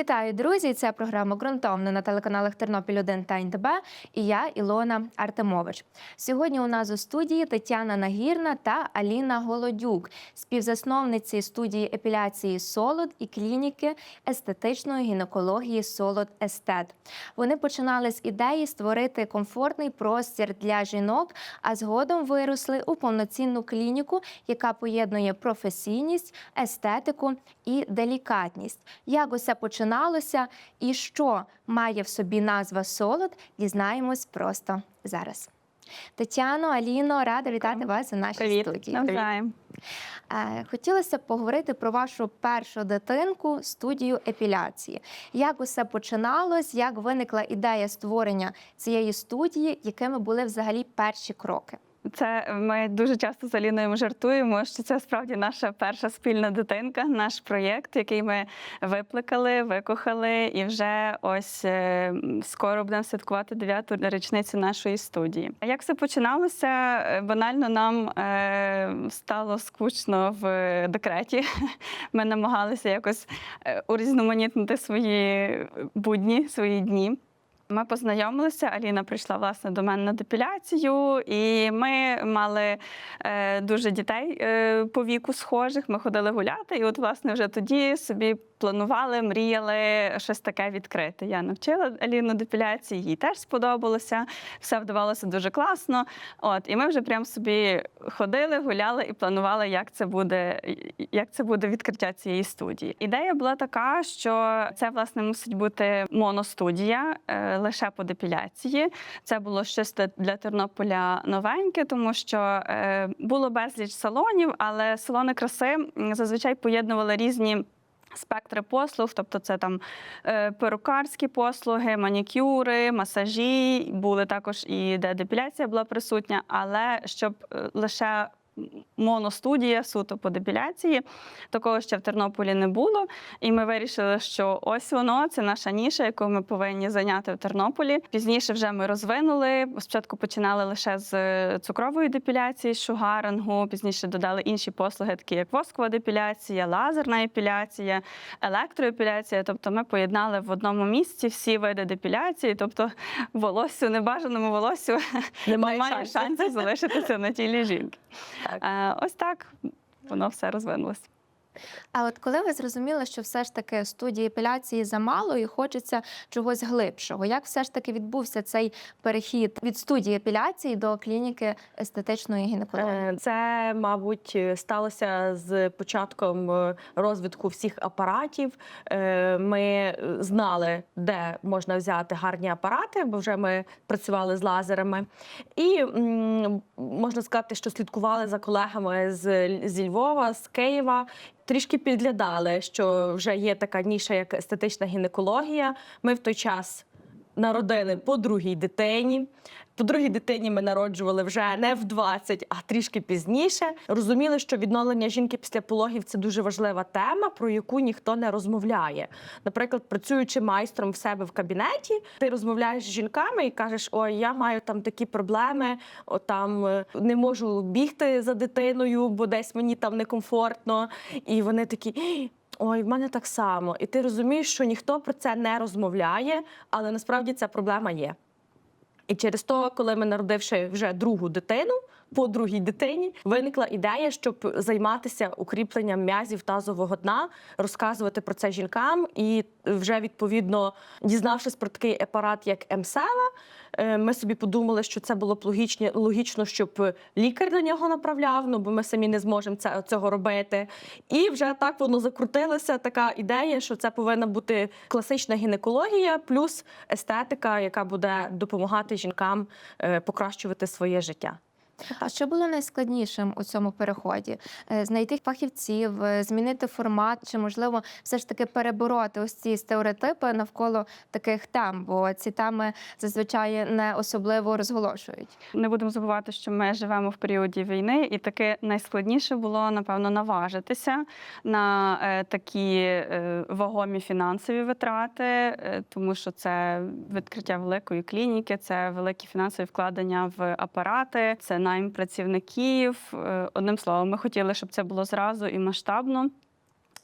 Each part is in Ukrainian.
Вітаю, друзі! Це програма ґрунтовно на телеканалах Тернопіль 1 та НТБ. І я Ілона Артемович. Сьогодні у нас у студії Тетяна Нагірна та Аліна Голодюк, співзасновниці студії епіляції Солод і клініки естетичної гінекології Солод Естет. Вони починали з ідеї створити комфортний простір для жінок, а згодом виросли у повноцінну клініку, яка поєднує професійність, естетику і делікатність. Як усе починалося і що має в собі назва Солод, дізнаємось просто зараз. Тетяно, Аліно, рада вітати вас у нашій Привіт, студії. навзаєм. Е, Хотілося б поговорити про вашу першу дитинку студію епіляції. Як усе починалось, як виникла ідея створення цієї студії, якими були взагалі перші кроки? Це ми дуже часто з Аліною жартуємо, що це справді наша перша спільна дитинка, наш проєкт, який ми випликали, викохали, і вже ось е, скоро будемо святкувати дев'яту річницю нашої студії. А Як все починалося? Е, Банально нам е, стало скучно в декреті. Ми намагалися якось урізноманітнити свої будні, свої дні. Ми познайомилися. Аліна прийшла власне до мене на депіляцію, і ми мали е, дуже дітей е, по віку схожих. Ми ходили гуляти, і от, власне, вже тоді собі планували, мріяли щось таке відкрити. Я навчила Аліну депіляції, їй теж сподобалося. Все вдавалося дуже класно. От, і ми вже прям собі ходили, гуляли і планували, як це буде, як це буде відкриття цієї студії. Ідея була така, що це власне мусить бути моностудія е, лише по депіляції. Це було щось для- Тернополя новеньке, тому що е, було безліч салонів, але салони краси зазвичай поєднували різні. Спектри послуг, тобто це там е, перукарські послуги, манікюри, масажі, були також і де депіляція була присутня, але щоб е, лише моностудія суто по депіляції, такого ще в Тернополі не було. І ми вирішили, що ось воно, це наша ніша, яку ми повинні зайняти в Тернополі. Пізніше вже ми розвинули. Спочатку починали лише з е, цукрової депіляції, шугарингу, пізніше додали інші послуги, такі як воскова депіляція, лазерна епіляція, електроепіляція. Тобто ми поєднали в одному місці всі види депіляції, тобто волоссю, небажаному волоссю Немає немає шансів залишитися на тілі жінки. Так. Е, Ось так воно все розвинулося. А от коли ви зрозуміли, що все ж таки студії епіляції замало і хочеться чогось глибшого, як все ж таки відбувся цей перехід від студії епіляції до клініки естетичної гінекології? Е, Це, мабуть, сталося з початком е, розвитку всіх апаратів. Е, Ми знали, де можна взяти гарні апарати, бо вже ми працювали з лазерами. І можна сказати, що слідкували за колегами з, зі Львова, з Києва. Трішки підглядали, що вже є така ніша, як естетична гінекологія. Ми в той час народили по другій дитині. По другій дитині ми народжували вже не в 20, а трішки пізніше. Розуміли, що відновлення жінки після пологів це дуже важлива тема, про яку ніхто не розмовляє. Наприклад, працюючи майстром в себе в кабінеті, ти розмовляєш з жінками і кажеш: Ой, я маю там такі проблеми, о, там е, не можу бігти за дитиною, бо десь мені там некомфортно. І вони такі. «Ей, Ой, в мене так само. І ти розумієш, що ніхто про це не розмовляє, але насправді ця проблема є. І через то, коли ми народивши вже другу дитину, по другій дитині виникла ідея, щоб займатися укріпленням м'язів тазового дна, розказувати про це жінкам. І вже відповідно, дізнавшись про такий апарат, як МСЕВА, е, ми собі подумали, що це було б логічні, логічно, щоб лікар на нього направляв, ну бо ми самі не зможемо це, цього робити. І вже так воно закрутилося. Така ідея, що це повинна бути класична гінекологія плюс естетика, яка буде допомагати жінкам е, покращувати своє життя. А що було найскладнішим у цьому переході? Е, Знайти фахівців, е, змінити формат, чи можливо все ж таки перебороти ось ці стереотипи навколо таких тем, бо ці теми зазвичай не особливо розголошують. Не будемо забувати, що ми живемо в періоді війни, і таке найскладніше було напевно наважитися на е, такі вагомі фінансові витрати, тому що це відкриття великої клініки, це великі фінансові вкладення в апарати, це найм працівників. Е, Одним словом, ми хотіли, щоб це було зразу і масштабно.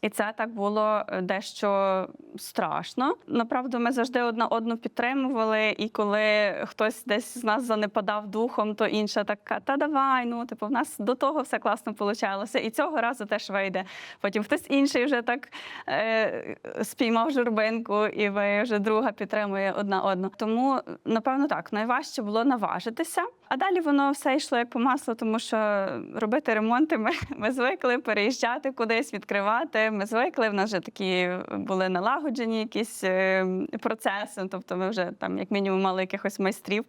І це так було е, дещо страшно. Направду, ми завжди одна одну підтримували, і коли хтось десь з нас занепадав духом, то інша така: та давай, ну типу, в нас до того все класно получалося. І цього разу теж вийде. Потім хтось інший вже так е, спіймав журбинку, і ви вже друга підтримує одна одну. Тому, напевно, так найважче було наважитися. А далі воно все йшло як по маслу, тому що робити ремонти ми, ми звикли переїжджати кудись, відкривати. Ми звикли. В нас вже такі були налагоджені якісь е, процеси. Тобто, ми вже там, як мінімум, мали якихось майстрів.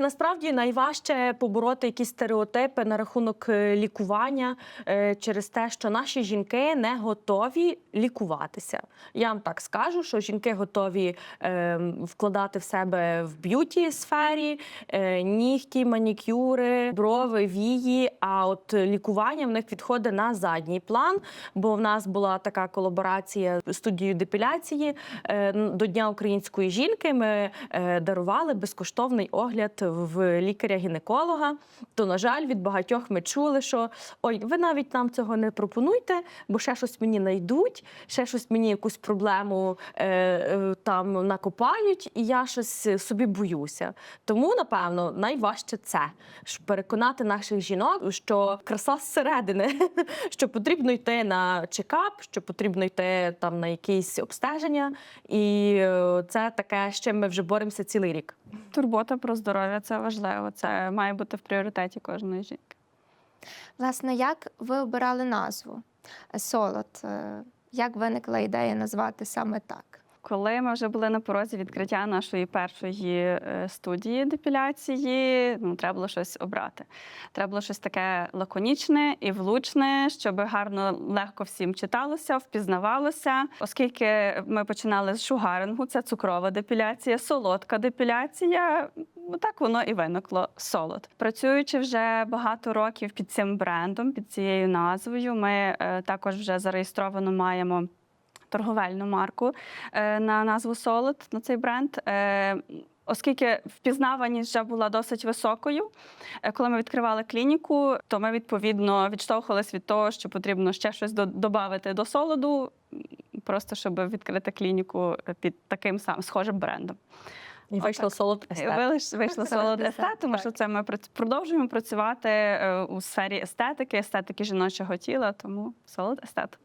Насправді найважче побороти якісь стереотипи на рахунок е, лікування е, через те, що наші жінки не готові лікуватися. Я вам так скажу, що жінки готові е, вкладати в себе в б'юті сфері е, нігті, манікюри, брови, вії. А от лікування в них відходить на задній план, бо в нас була така колаборація з студією депіляції до Дня української жінки. Ми дарували безкоштовний огляд в лікаря-гінеколога. То, на жаль, від багатьох ми чули, що ой, ви навіть нам цього не пропонуйте, бо ще щось мені знайдуть, ще щось мені якусь проблему е, е, там накопають, і я щось собі боюся. Тому, напевно, найважче це переконати наших жінок, що краса зсередини, що потрібно йти на чекап, що потрібно йти там на якісь обстеження, і е, це таке, з чим ми вже боремося цілий рік. Турбота про здоров'я це важливо. Це має бути в пріоритеті кожної жінки. Власне, як ви обирали назву Солод? Е, Як виникла ідея назвати саме так? Коли ми вже були на порозі відкриття нашої першої е, студії депіляції, ну треба було щось обрати. Треба було щось таке лаконічне і влучне, щоб гарно легко всім читалося, впізнавалося. Оскільки ми починали з шугарингу, це цукрова депіляція, солодка депіляція. Так воно і виникло солод. Працюючи вже багато років під цим брендом, під цією назвою, ми е, також вже зареєстровано маємо торговельну марку е, на назву Солод на цей бренд. Е, Оскільки впізнаваність вже була досить високою, е, коли ми відкривали клініку, то ми відповідно відштовхувалися від того, що потрібно ще щось додати до солоду, просто щоб відкрити клініку під таким самим схожим брендом. І вийшло солод естет. Вийшло Солод естет, тому що це ми продовжуємо працювати у сфері естетики, естетики жіночого тіла, тому солод естет.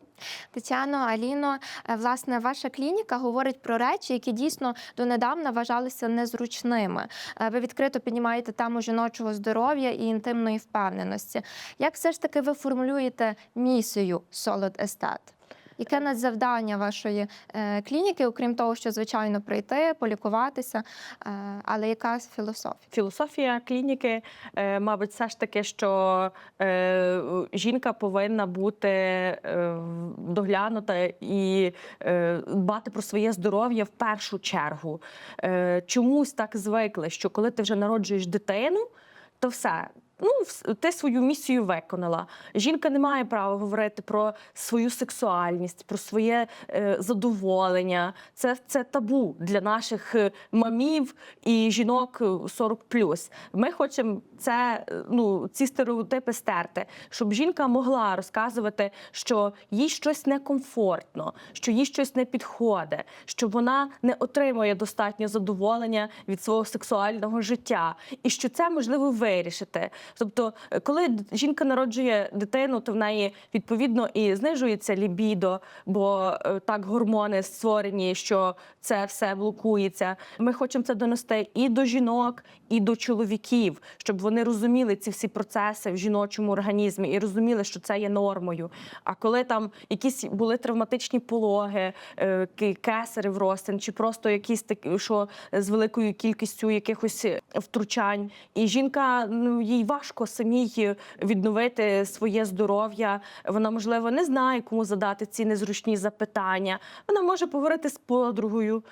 Тетяно, Аліно, е, власне, ваша клініка говорить про речі, які дійсно донедавна вважалися незручними. Е, Ви відкрито піднімаєте тему жіночого здоров'я і інтимної впевненості. Як все ж таки ви формулюєте місію Solid Estate? Яке надзавдання вашої е, клініки, окрім того, що звичайно прийти, полікуватися, е, але яка філософія? Філософія клініки, е, мабуть, все ж таки, що жінка повинна бути доглянута і дбати про своє здоров'я в першу чергу. Чомусь так звикли, що коли ти вже народжуєш дитину, то все. Ну, ти свою місію виконала. Жінка не має права говорити про свою сексуальність, про своє е, задоволення. Це, це табу для наших е, мамів і жінок е, 40+. Ми хочемо це, е, ну, ці стереотипи стерти, щоб жінка могла розказувати, що їй щось некомфортно, що їй щось не підходить, що вона не отримує достатньо задоволення від свого сексуального життя, і що це можливо вирішити. Тобто, е, коли жінка народжує дитину, то в неї відповідно і знижується лібідо, бо е, так гормони створені, що це все блокується. Ми хочемо це донести і до жінок, і до чоловіків, щоб вони розуміли ці всі процеси в жіночому організмі і розуміли, що це є нормою. А коли там якісь були травматичні пологи, е, ки- кесарів розтин, чи просто якісь такі, що з великою кількістю якихось втручань, і жінка ну їй важко самій відновити своє здоров'я. Вона можливо не знає, кому задати ці незручні запитання. Вона може поговорити з подругою.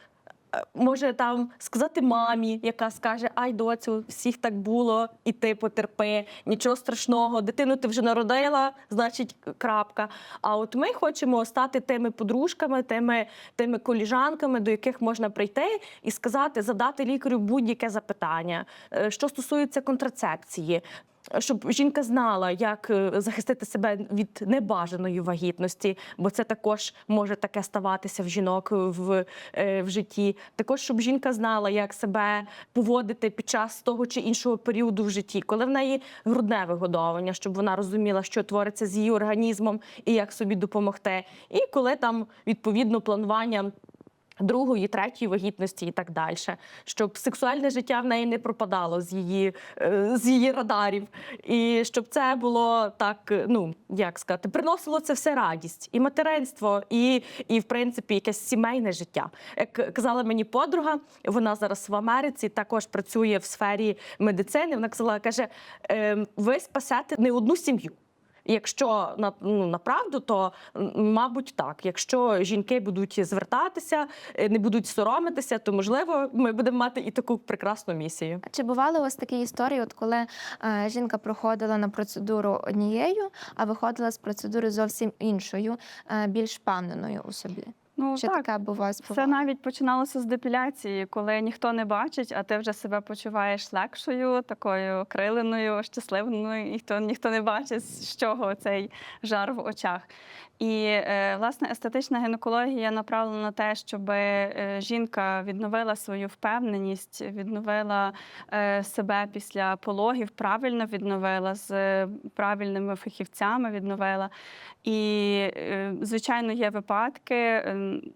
Може там сказати мамі, яка скаже: Ай, доцю, всіх так було, і ти потерпи, нічого страшного, дитину ти вже народила, значить крапка. А от ми хочемо стати тими подружками, тими, тими коліжанками, до яких можна прийти і сказати, задати лікарю будь-яке запитання, Е, що стосується контрацепції. Щоб жінка знала, як е, захистити себе від небажаної вагітності, бо це також може таке ставатися в жінок в, е, в житті. Також щоб жінка знала, як себе поводити під час того чи іншого періоду в житті, коли в неї грудне вигодовування, щоб вона розуміла, що твориться з її організмом і як собі допомогти. І коли там відповідно планування. Другої, третьої вагітності і так далі, щоб сексуальне життя в неї не пропадало з її, е, з її радарів, і щоб це було так, ну як сказати, приносило це все радість, і материнство, і, і в принципі якесь сімейне життя. Як казала мені подруга, вона зараз в Америці також працює в сфері медицини. Вона казала, каже: «Ем, ви спасете не одну сім'ю. Якщо на ну направду, то мабуть так. Якщо жінки будуть звертатися, е, не будуть соромитися, то можливо ми будемо мати і таку прекрасну місію. Чи бували у вас такі історії, от коли е, жінка проходила на процедуру однією, а виходила з процедури зовсім іншою, е, більш впевненою у собі? Ну Чи так, таке б у вас Це навіть починалося з депіляції, коли ніхто не бачить, а ти вже себе почуваєш легшою, такою окриленою, щасливою, і ніхто, ніхто не бачить, з чого цей жар в очах. І е, власне естетична гінекологія направлена на те, щоб е, жінка відновила свою впевненість, відновила е, себе після пологів, правильно відновила з правильними фахівцями, відновила. І, звичайно, є випадки.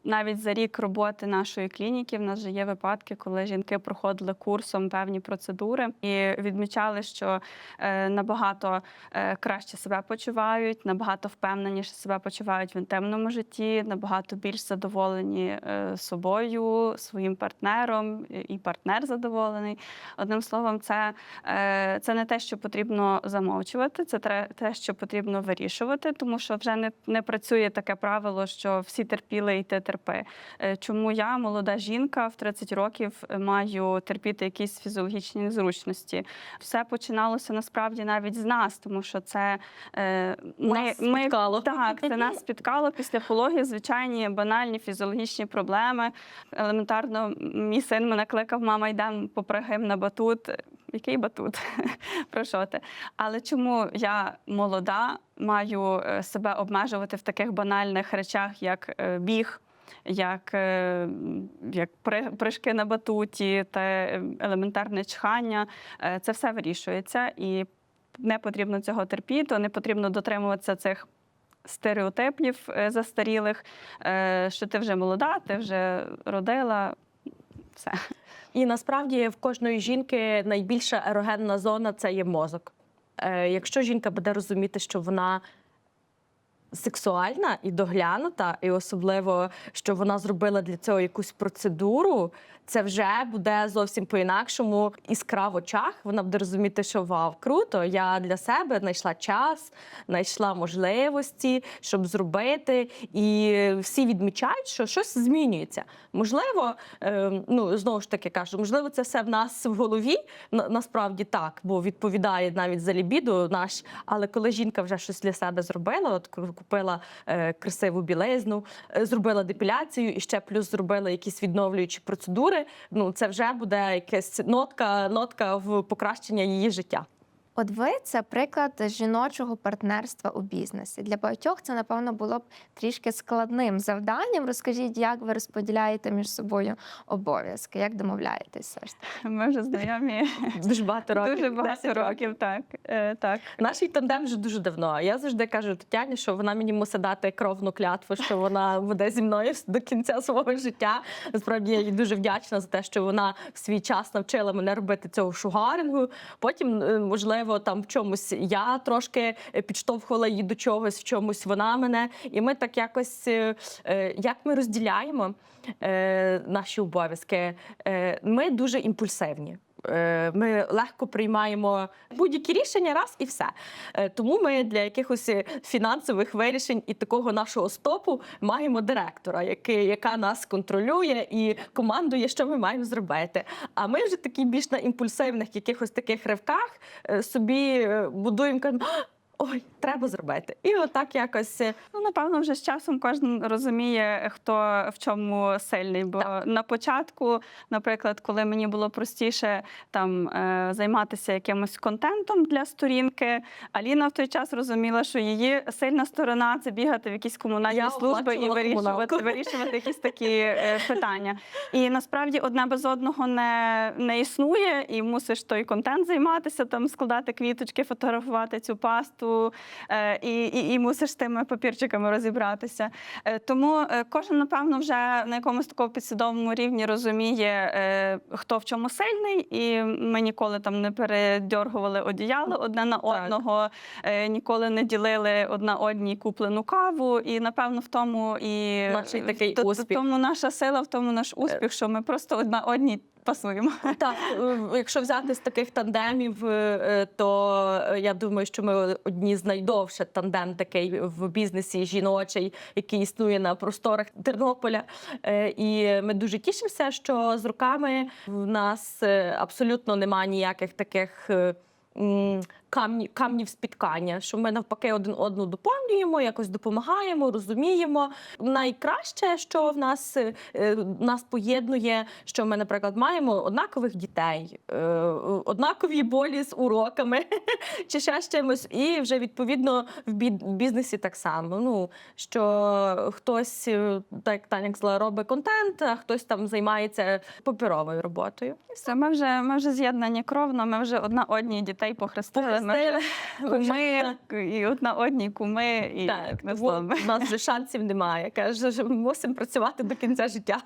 Навіть за рік роботи нашої клініки в нас же є випадки, коли жінки проходили курсом певні процедури і відмічали, що е, набагато е, краще себе почувають, набагато впевненіше себе почувають в інтимному житті, набагато більш задоволені е, собою, своїм партнером, і- партнер задоволений. Одним словом, це, це не те, що потрібно замовчувати, це те, що потрібно вирішувати, тому що вже не, не працює таке правило, що всі терпіли і ти терпи. Чому я, молода жінка в 30 років, е, маю терпіти якісь фізіологічні незручності? Все починалося насправді навіть з нас, тому що це е, ми, Нас ми так, це нас спіткало після пологів, звичайні банальні фізіологічні проблеми. Елементарно, мій син мене кликав, мама, йдемо попригим на батут. Який батут? Про що ти? Але чому я молода, маю е, себе обмежувати в таких банальних речах, як е, біг, як, е, як прыжки на батуті та елементарне чхання? Це все вирішується і не потрібно цього терпіти, не потрібно дотримуватися цих стереотипів застарілих, що ти вже молода, ти вже родила. Все. І насправді в кожної жінки найбільша ерогенна зона це є мозок. Е, якщо жінка буде розуміти, що вона сексуальна і доглянута, і особливо, що вона зробила для цього якусь процедуру, це вже буде зовсім по-інакшому іскра в очах. Вона буде розуміти, що вау, круто, я для себе знайшла час, знайшла можливості, щоб зробити. І всі відмічають, що щось змінюється. Можливо, е, ну знову ж таки кажу, можливо, це все в нас в голові. Насправді так, бо відповідає навіть за лібіду наш. Але коли жінка вже щось для себе зробила, от купила е, красиву білизну, е, зробила депіляцію і ще плюс зробила якісь відновлюючі процедури. Ну це вже буде якась нотка, нотка в покращення її життя. От ви це приклад жіночого партнерства у бізнесі. Для багатьох це, напевно, було б трішки складним завданням. Розкажіть, як ви розподіляєте між собою обов'язки, як таки? Ми вже знайомі Дуже багато років. дуже багато років. Так, е, так. Наш тандем вже дуже давно. Я завжди кажу Тетяні, що вона мені мусить дати кровну клятву, що вона буде зі мною до кінця свого життя. Насправді я їй дуже вдячна за те, що вона в свій час навчила мене робити цього шугарингу. Потім, е, можливо, там в чомусь я трошки підштовхувала її до чогось, в чомусь вона мене. І ми так якось е, е, як ми розділяємо е, наші обов'язки. Ми дуже імпульсивні. Е, Ми легко приймаємо будь-які рішення раз і все. Е, Тому ми для якихось е, фінансових вирішень і такого нашого стопу маємо директора, який, яка нас контролює і командує, що ми маємо зробити. А ми вже такі більш на імпульсивних якихось таких ривках собі будуємо кажемо. «А, Ой, треба зробити. І отак якось е, Ну, напевно, вже з часом кожен розуміє, хто в чому сильний. Бо на початку, наприклад, коли мені було простіше там е, займатися якимось контентом для сторінки, Аліна в той час розуміла, що її сильна сторона це бігати в якісь комунальні Я служби і вирішувати, вирішувати якісь такі е, питання. І насправді одне без одного не, не існує, і мусиш той контент займатися, там складати квіточки, фотографувати цю пасту е, і, і, і мусиш з тими папірчиками розібратися. Е, Тому е, кожен, напевно, вже на якомусь такому підсвідомому рівні розуміє, хто в чому сильний, і ми ніколи там не передьоргували одіяло одне на одного, е, ніколи не ділили одна одній куплену каву. І напевно в тому і Наш такий в- в успіх. тому наша сила, в тому наш успіх, що ми просто одна одній пасуємо. Так, е, якщо взяти з таких тандемів, е, то е, я думаю, що ми одні з найдовше тандем такий в бізнесі жіночий, який існує на просторах Тернополя. І ми дуже тішимося, що з руками в нас абсолютно немає ніяких таких. Камні, камнів спіткання, що ми навпаки один одну доповнюємо, якось допомагаємо, розуміємо. Найкраще, що в нас е, нас поєднує, що ми, наприклад, маємо однакових дітей, е, однакові болі з уроками чи ще з чимось, і вже відповідно в бі- бізнесі так само. Ну що хтось, е, так як Таня сказала, робить контент, а хтось там займається паперовою роботою. Все, ми вже ми вже з'єднані кровно, ми вже одна одній дітей похрестили. Ми куми і одна одній куми, і Так, не слово. нас вже шансів немає. Каже, що ми мусимо працювати до кінця життя.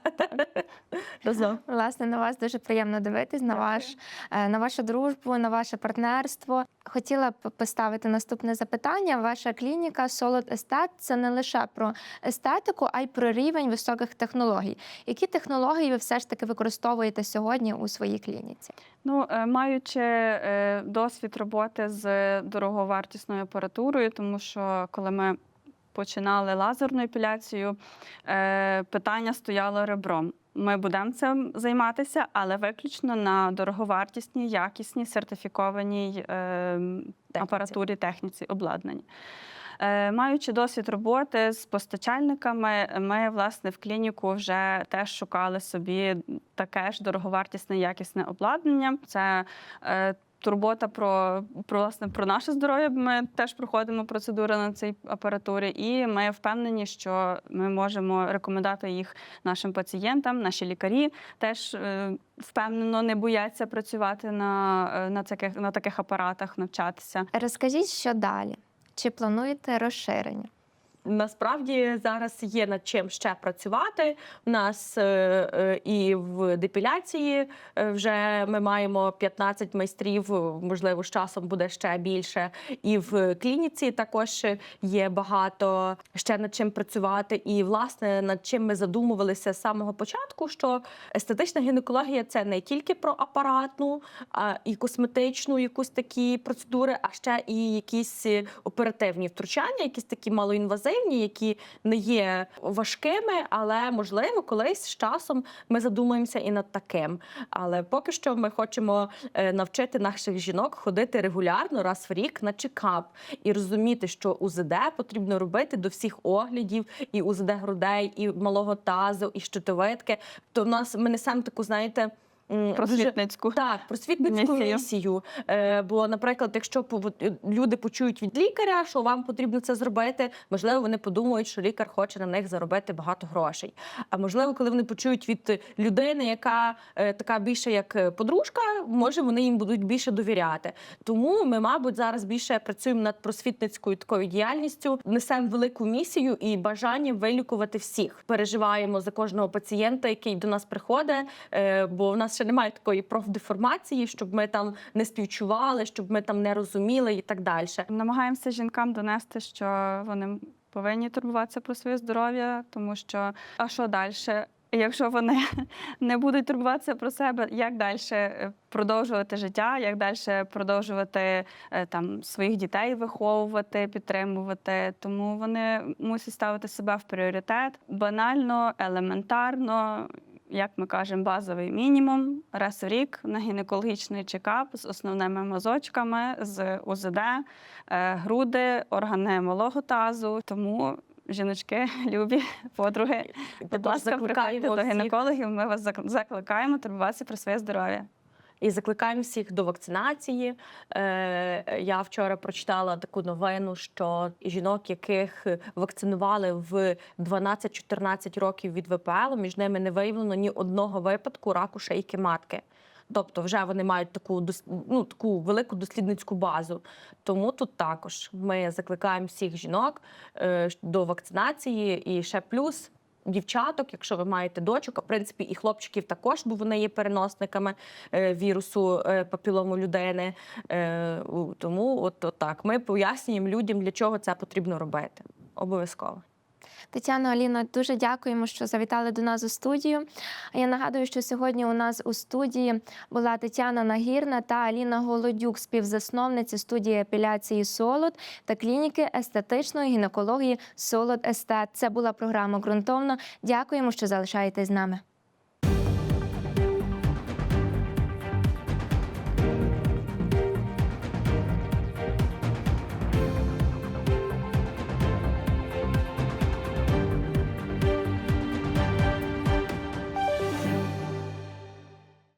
Разом. Власне, на вас дуже приємно дивитись, на ваш е, на вашу дружбу, на ваше партнерство. Хотіла б поставити наступне запитання. Ваша клініка Solid Estate – це не лише про естетику, а й про рівень високих технологій. Які технології ви все ж таки використовуєте сьогодні у своїй клініці? Ну, е, маючи е, досвід роботи з дороговартісною апаратурою, тому що коли ми починали лазерну епіляцію, е, питання стояло ребром. Ми будемо цим займатися, але виключно на дороговартісній, якісній, сертифікованій апаратурі, техніці, обладнанні. Е, Маючи досвід роботи з постачальниками, ми власне в клініку вже теж шукали собі таке ж дороговартісне, якісне обладнання. Це е, турбота про, про власне про наше здоров'я. Ми теж проходимо процедури на цій апаратурі, і ми впевнені, що ми можемо рекомендувати їх нашим пацієнтам. Наші лікарі теж е, впевнено не бояться працювати на, на, таких, на таких апаратах, навчатися. Розкажіть, що далі? Чи плануєте розширення? Насправді зараз є над чим ще працювати. У нас е, е, і в депіляції е, вже ми маємо 15 майстрів, можливо, з часом буде ще більше. І в клініці також є багато ще над чим працювати. І власне над чим ми задумувалися з самого початку, що естетична гінекологія це не тільки про апаратну а і косметичну якусь такі процедури, а ще і якісь оперативні втручання, якісь такі малоінвазивні, які не є важкими, але можливо, колись з часом ми задумаємося і над таким. Але поки що ми хочемо е, навчити наших жінок ходити регулярно раз в рік на чекап і розуміти, що УЗД потрібно робити до всіх оглядів, і УЗД грудей, і малого тазу, і щитовидки. То в нас ми несемо таку, знаєте. Просвітницьку. так, просвітницьку Місію. місію. Е, бо, наприклад, якщо пов- люди почують від лікаря, що вам потрібно це зробити, можливо, вони подумають, що лікар хоче на них заробити багато грошей. А можливо, коли вони почують від людини, яка е, така більше як е, подружка, може вони їм будуть більше довіряти. Тому ми, мабуть, зараз більше працюємо над просвітницькою такою діяльністю, несемо велику місію і бажання вилікувати всіх. Переживаємо за кожного пацієнта, який до нас приходить, е, бо в нас ще немає такої профдеформації, щоб ми там не співчували, щоб ми там не розуміли і так далі. Намагаємося жінкам донести, що вони повинні турбуватися про своє здоров'я, тому що а що далі? якщо вони не будуть турбуватися про себе, як далі продовжувати життя, як далі продовжувати е, там своїх дітей виховувати, підтримувати. Тому вони мусять ставити себе в пріоритет банально, елементарно. Як ми кажемо, базовий мінімум раз в рік на гінекологічний чекап з основними мазочками, з УЗД, е, груди, органи малого тазу. Тому жіночки, любі подруги, будь ласка, приходьте до гінекологів. Ми вас зак- закликаємо турбуватися про своє здоров'я. І закликаємо всіх до вакцинації. Е, Я вчора прочитала таку новину, що жінок, яких вакцинували в 12-14 років від ВПЛ, між ними не виявлено ні одного випадку раку шийки матки. Тобто, вже вони мають таку ну, таку велику дослідницьку базу. Тому тут також ми закликаємо всіх жінок е, до вакцинації. І ще плюс дівчаток, якщо ви маєте дочок, в принципі і хлопчиків також, бо вони є переносниками е, вірусу е, папілому людини. Е, Тому от, от так ми пояснюємо людям, для чого це потрібно робити. Обов'язково. Тетяно Аліно, дуже дякуємо, що завітали до нас у студію. А Я нагадую, що сьогодні у нас у студії була Тетяна Нагірна та Аліна Голодюк, співзасновниці студії епіляції Солод та клініки естетичної гінекології Солод Естет. Це була програма ґрунтовно. Дякуємо, що залишаєтесь з нами.